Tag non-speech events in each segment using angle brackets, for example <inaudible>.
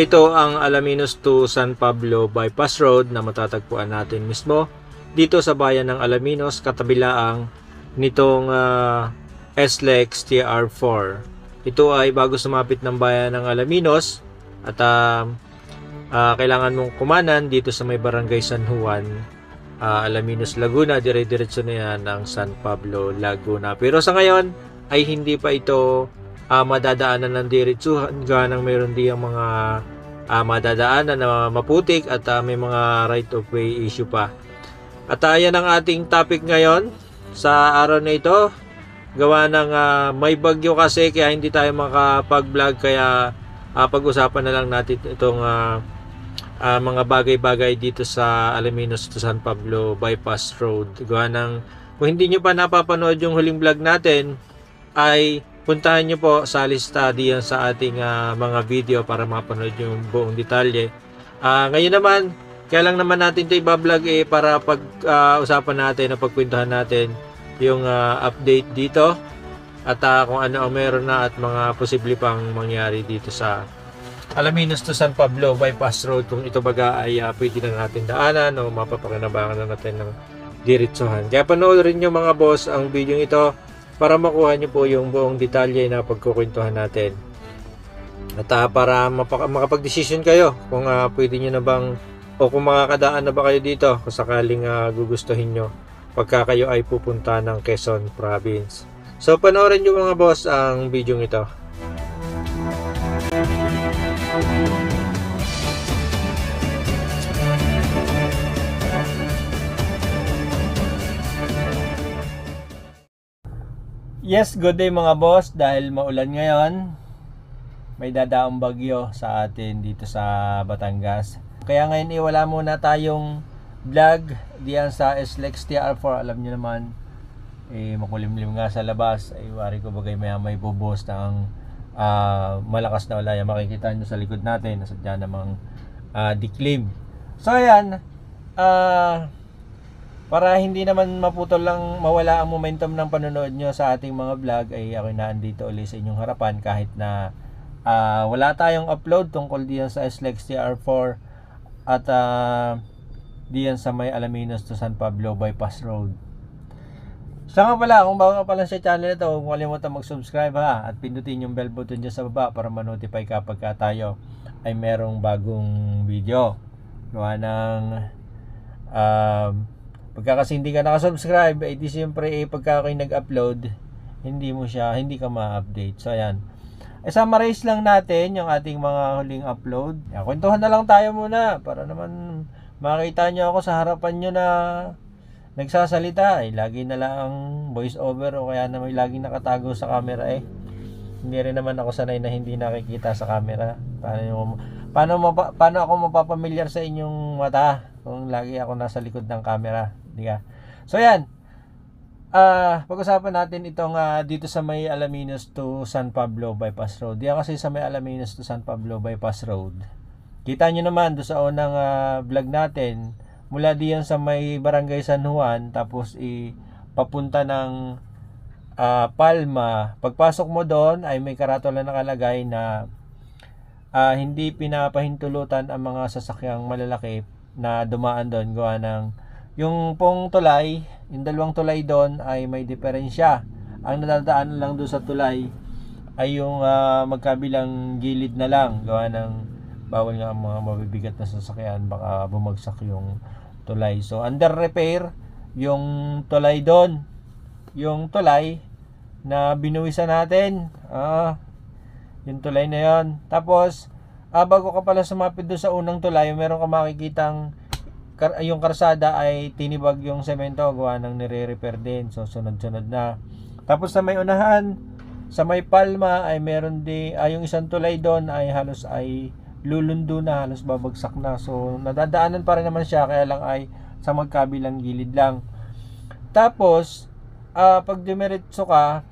Ito ang Alaminos to San Pablo Bypass Road na matatagpuan natin mismo dito sa bayan ng Alaminos katabilaang nitong ah, SLEX TR4. Ito ay bago sumapit ng bayan ng Alaminos at ah, ah, kailangan mong kumanan dito sa may barangay San Juan, ah, Alaminos, Laguna. Dire-diretso na yan ng San Pablo, Laguna. Pero sa ngayon ay hindi pa ito ah, madadaanan ng diretsuhan ganang mayroon di ang mga ah, madadaanan na maputik at ah, may mga right of way issue pa. At uh, yan ang ating topic ngayon sa araw na ito. Gawa ng ah, may bagyo kasi kaya hindi tayo makapag-vlog kaya ah, pag-usapan na lang natin itong ah, ah, mga bagay-bagay dito sa Alaminos to San Pablo Bypass Road. Gawa ng kung hindi nyo pa napapanood yung huling vlog natin ay puntahan nyo po sa lista diyan sa ating ah, mga video para mapanood yung buong detalye. Ah, ngayon naman, kaya lang naman natin ito ibablog eh para pag-usapan natin o pagkwentuhan natin yung ah, update dito at ah, kung ano ang meron na at mga posible pang mangyari dito sa Alaminos to San Pablo bypass road kung ito baga ay ah, pwede na natin daanan o mapapakinabangan na natin ng diretsohan. Kaya panoorin nyo mga boss ang video ito para makuha nyo po yung buong detalye na pagkukwentuhan natin. At ah, para makapag-decision kayo kung ah, pwede nyo na bang o kung makakadaan na ba kayo dito kung sakaling ah, gugustuhin nyo pagka kayo ay pupunta ng Quezon Province. So panoorin nyo mga boss ang video ito. Yes, good day mga boss dahil maulan ngayon. May dadaang bagyo sa atin dito sa Batangas. Kaya ngayon eh, wala muna tayong vlog diyan sa SLEX TR4. Alam niyo naman, eh, makulimlim nga sa labas. Ay, wari ko bagay may may bubos ng ah, malakas na wala. Yan makikita nyo sa likod natin. Nasa dyan namang ah, diklim. So, ayan. Ah, para hindi naman maputol lang mawala ang momentum ng panonood nyo sa ating mga vlog ay ako na andito ulit sa inyong harapan kahit na ah, wala tayong upload tungkol diyan sa SLEX TR4 at ah, diyan sa may Alaminos to San Pablo Bypass Road. Siya nga pala, kung bago ka pa lang sa channel ito, huwag kalimutan mag-subscribe ha at pindutin yung bell button dyan sa baba para ma-notify kapag ka tayo ay merong bagong video. Gawa ng um, pagka kasi hindi ka nakasubscribe, eh di siyempre eh, pagka kayo nag-upload, hindi mo siya, hindi ka ma-update. So ayan. Eh, summarize lang natin yung ating mga huling upload. Yan, kwentuhan na lang tayo muna para naman makita nyo ako sa harapan nyo na nagsasalita. Eh, lagi na lang ang voice over o kaya naman laging nakatago sa camera eh. Hindi rin naman ako sanay na hindi nakikita sa camera. Paano, yung, paano, paano ako mapapamilyar sa inyong mata kung lagi ako nasa likod ng camera. Di ka? So yan. Ah, pag-usapan natin itong ah, dito sa may Alaminos to San Pablo Bypass Road. Diyan kasi sa may Alaminos to San Pablo Bypass Road. Kita nyo naman do sa unang ah, vlog natin, mula diyan sa may Barangay San Juan tapos i papunta ng ah, Palma. Pagpasok mo doon ay may karatula nakalagay na ah, hindi pinapahintulutan ang mga sasakyang malalaki na dumaan doon gawa ng yung pong tulay, yung dalawang tulay doon ay may diferensya. Ang nadadaan lang doon sa tulay ay yung ah, magkabilang gilid na lang gawa ng bawal nga ang mga mabibigat na sasakyan baka bumagsak yung tulay. So under repair yung tulay doon. Yung tulay na binuwisan natin. Ah, yung tulay na yon. Tapos ah, bago ka pala sumapit doon sa unang tulay, meron ka makikitang kar- yung karsada ay tinibag yung semento gawa ng nire-repair din. So sunod-sunod na. Tapos sa may unahan, sa may palma ay meron di ay yung isang tulay doon ay halos ay lulundo na, halos babagsak na. So nadadaanan pa rin naman siya kaya lang ay sa magkabilang gilid lang. Tapos ah, pag dumiretso ka,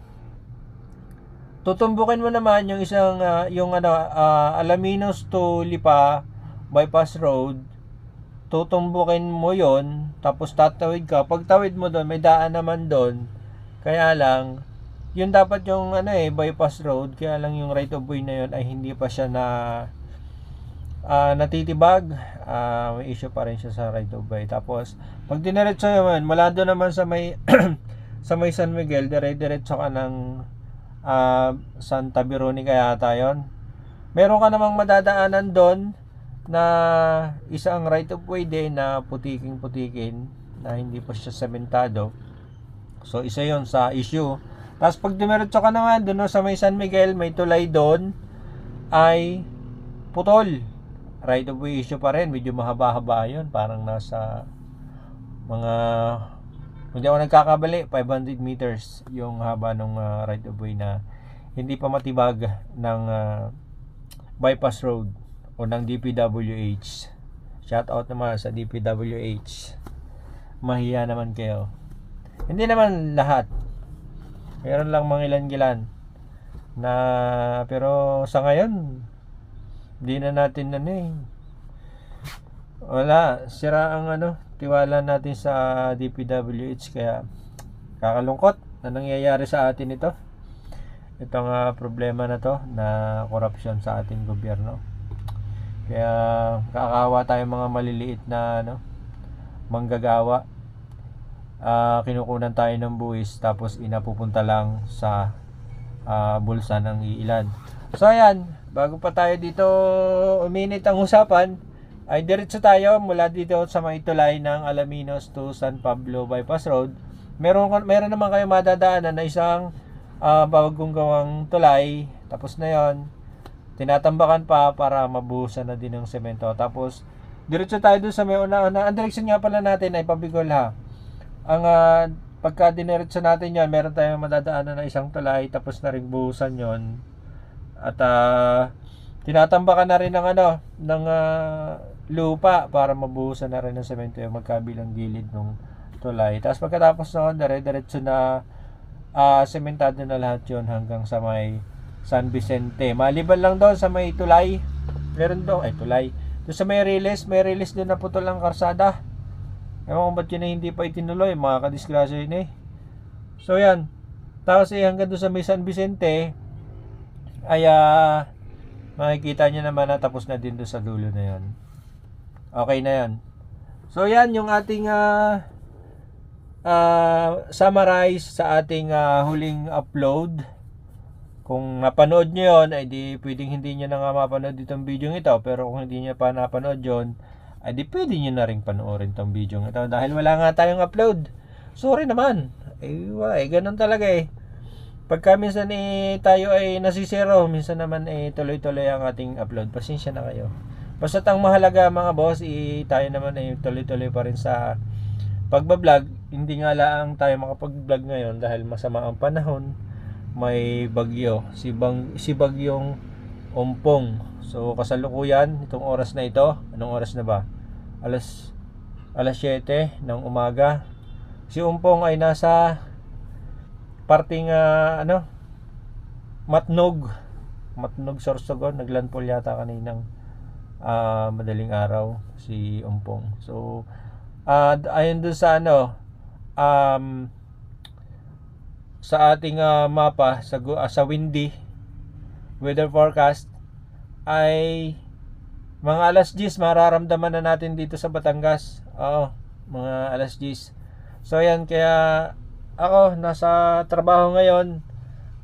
tutumbukin mo naman yung isang ah, yung ano ah, Alaminos to Lipa bypass road. Tutumbukin mo yon tapos tatawid ka. Pag tawid mo doon may daan naman doon kaya lang yun dapat yung ano eh bypass road. Kaya lang yung right of way na yun ay hindi pa siya na ah, natitibag, ah, may issue pa rin siya sa right of way. Tapos, pag diniretso naman, mula doon naman sa may <clears throat> sa may San Miguel, dire-diretso ka ng ah, Santa Veronica yata yun. Meron ka namang madadaanan doon na isang right of way din na putiking-putikin na hindi pa siya sementado. So, isa yon sa issue. Tapos, pag dumiretso ka naman doon sa may San Miguel, may tulay doon, ay putol. Right of way issue pa rin. Medyo mahaba-haba yun. Parang nasa mga hindi ako nagkakabali 500 meters yung haba ng right of way na hindi pa matibag ng ah, bypass road o ng DPWH. Shout out naman sa DPWH. Mahiya naman kayo. Hindi naman lahat. Meron lang mga ilan-gilan na pero sa ngayon hindi na natin ano eh wala sira ang ano tiwala natin sa DPWH kaya kakalungkot na nangyayari sa atin ito. Itong ah, problema na to na corruption sa ating gobyerno. Kaya kakawa tayo mga maliliit na ano manggagawa. Ah, kinukunan tayo ng buwis tapos inapupunta lang sa ah, bulsa ng iilan. So ayan bago pa tayo dito uminit ang usapan ay diretso tayo mula dito sa may tulay ng Alaminos to San Pablo Bypass Road. Meron meron naman kayo madadaanan na isang ah, bagong gawang tulay. Tapos na 'yon. Tinatambakan pa para mabuhusan na din ng semento. Tapos diretso tayo dun sa may una-una. Ang direksyon nga pala natin ay pabigol ha. Ang ah, pagka diniretso natin 'yon, meron tayong madadaanan na isang tulay tapos na ring buhusan 'yon. At ah, tinatambakan na rin ng ano, ng ah, lupa para mabuhusan na rin ng semento yung magkabilang gilid ng tulay. Tapos pagkatapos noon, dire-diretso na ah, sementado na lahat yon hanggang sa may San Vicente. Maliban lang doon sa may tulay, meron doon, ay tulay. Doon sa may release, may release doon na putol ang karsada. Ewan ko ba't yun na hindi pa itinuloy, mga kadisgrasya yun eh. So yan, tapos eh hanggang doon sa may San Vicente, ay ah, makikita nyo naman na tapos na din doon sa dulo na yon. Okay na yan. So yan yung ating ah ah, summarize sa ating ah, huling upload. Kung napanood nyo yun, ay di pwedeng hindi nyo na nga mapanood itong video ito. Pero kung hindi nyo pa napanood yun, ay di pwede nyo na rin panoorin itong video ito. Dahil wala nga tayong upload. Sorry naman. Wala, eh, ganun talaga eh. Pagka minsan eh, tayo ay nasisiro, minsan naman eh, tuloy-tuloy ang ating upload. Pasensya na kayo. Basta ang mahalaga mga boss, eh, tayo naman ay tuloy-tuloy pa rin sa pagbablog. Hindi nga lang tayo makapag-vlog ngayon dahil masama ang panahon. May bagyo. Si, bang, si bagyong Ompong. So kasalukuyan itong oras na ito. Anong oras na ba? Alas alas 7 ng umaga. Si Umpong ay nasa parting ah, ano Matnog. Matnog Sorsogon. Naglandfall yata kaninang ah, madaling araw si Umpong. So ah ayon doon sa ano um, sa ating ah, mapa sa ah, sa windy weather forecast ay mga alas 10 mararamdaman na natin dito sa Batangas. Oo, mga alas 10. So yan kaya ako nasa trabaho ngayon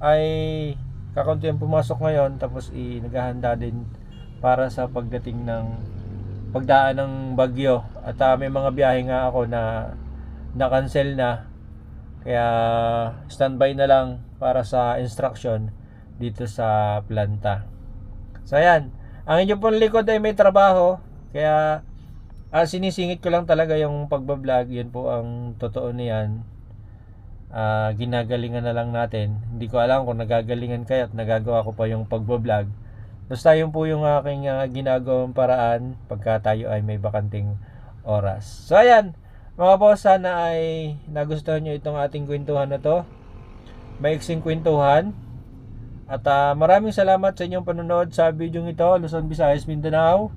ay kakunti ang pumasok ngayon tapos i naghahanda din para sa pagdating ng pagdaan ng bagyo at ah, may mga biyahe nga ako na na-cancel na kaya standby na lang para sa instruction dito sa planta. So ayan, ang inyong pong likod ay may trabaho kaya ah, sinisingit ko lang talaga yung pagbablog, yun po ang totoo niyan. Ah, ginagalingan na lang natin. Hindi ko alam kung nagagalingan kayo at nagagawa ko pa yung pagbablog. Basta yun po yung aking ah, ginagawang paraan pagka tayo ay may bakanting oras. So ayan, mga boss, sana ay nagustuhan nyo itong ating kwentuhan na to. Maiksing kwentuhan. At ah, maraming salamat sa inyong panonood sa video ito, Luzon, Visayas, Mindanao.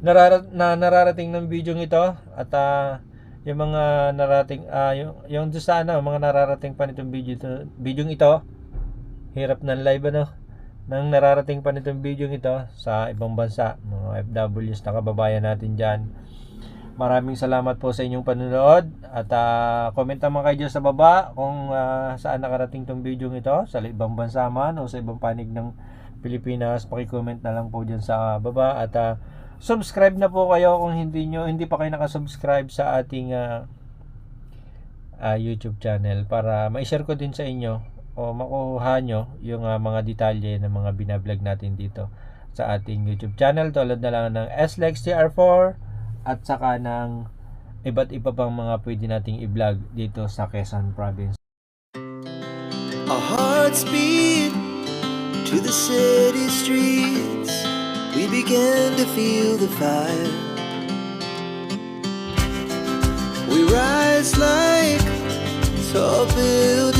Narara- na nararating ng video ito at ah, yung mga narating ah, yung yung doon sa ano, mga nararating pa nitong video ito, video ito. Hirap ng live ano nang nararating pa nitong video ito sa ibang bansa, mga FWs na kababayan natin dyan. Maraming salamat po sa inyong panonood at uh, comment naman kayo sa baba kung ah, saan nakarating tong video ito, sa ibang bansa man o sa ibang panig ng Pilipinas. Paki-comment na lang po dyan sa baba at ah, subscribe na po kayo kung hindi nyo, hindi pa kayo nakasubscribe sa ating ah, ah, YouTube channel para ma-share ko din sa inyo o makuha nyo yung ah, mga detalye ng mga binablog natin dito sa ating YouTube channel tulad na lang ng SLEXTR4 at saka ng iba't iba pang mga pwede nating i-vlog dito sa Quezon Province. Our hearts beat to the city streets. We began to feel the fire. We rise like tall buildings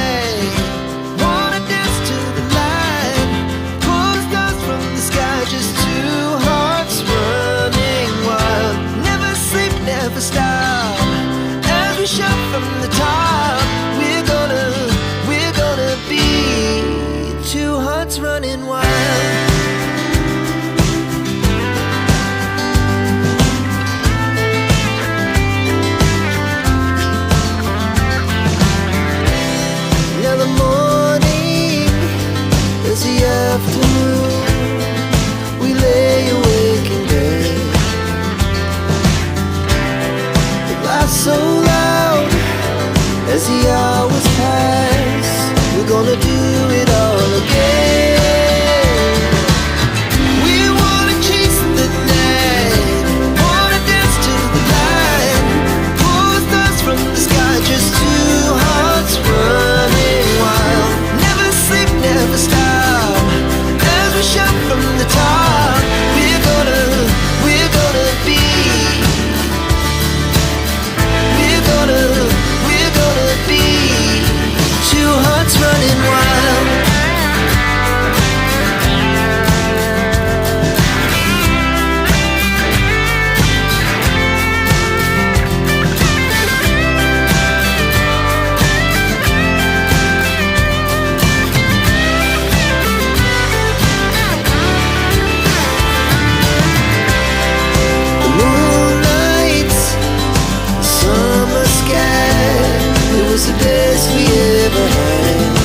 we ever had.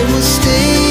And we'll stay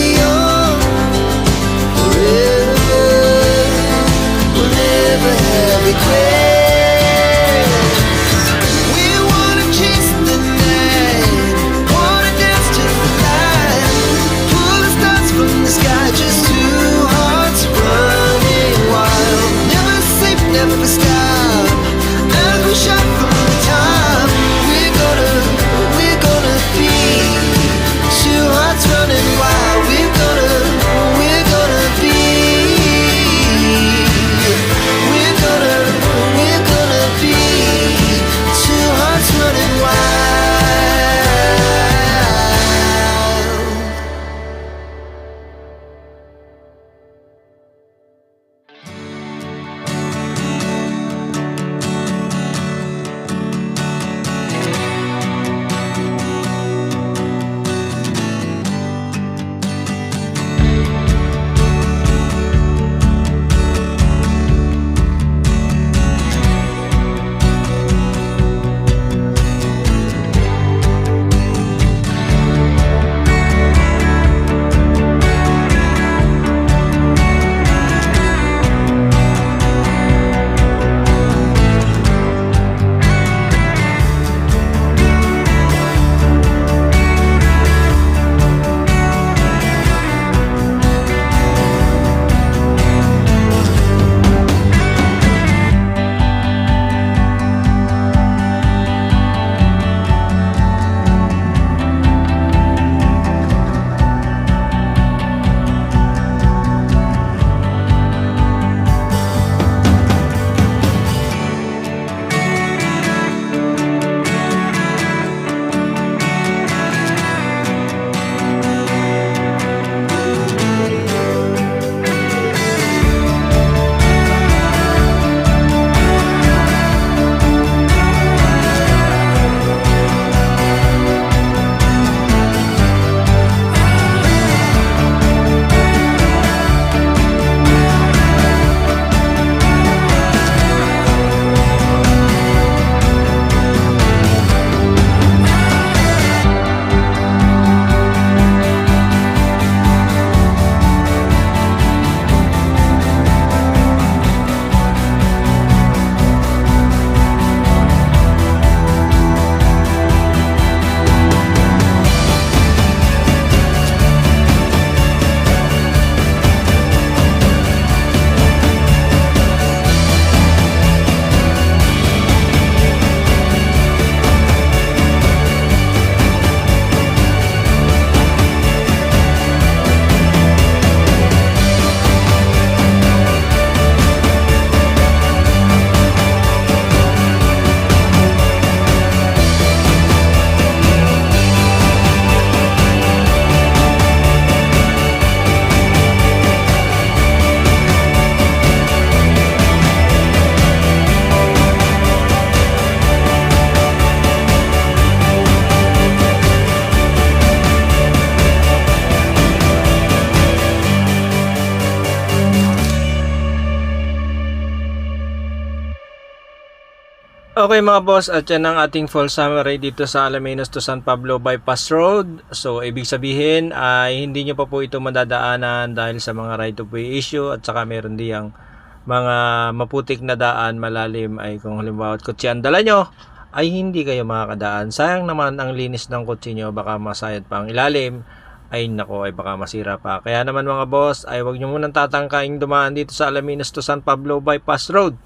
Okay mga boss, at yan ang ating full summary dito sa Alaminos to San Pablo Bypass Road. So, ibig sabihin ay hindi nyo pa po ito madadaanan dahil sa mga right of way issue at saka meron diyang mga maputik na daan malalim ay kung halimbawa at kotse ang dala nyo ay hindi kayo makakadaan. Sayang naman ang linis ng kotse nyo, baka masayad pa ang ilalim ay nako ay baka masira pa. Kaya naman mga boss ay wag nyo munang tatangkaing dumaan dito sa Alaminos to San Pablo Bypass Road.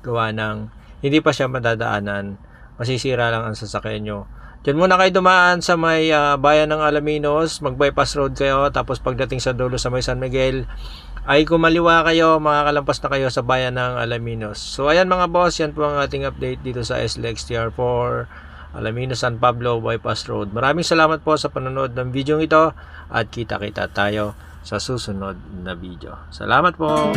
Gawa ng hindi pa siya madadaanan. Masisira lang ang sasakyan nyo. Diyan muna kayo dumaan sa may ah, bayan ng Alaminos, mag-bypass road kayo, tapos pagdating sa dulo sa may San Miguel, ay kumaliwa kayo, makakalampas na kayo sa bayan ng Alaminos. So ayan mga boss, yan po ang ating update dito sa SLX TR4 Alaminos San Pablo Bypass Road. Maraming salamat po sa panonood ng video ito at kita-kita tayo sa susunod na video. Salamat po!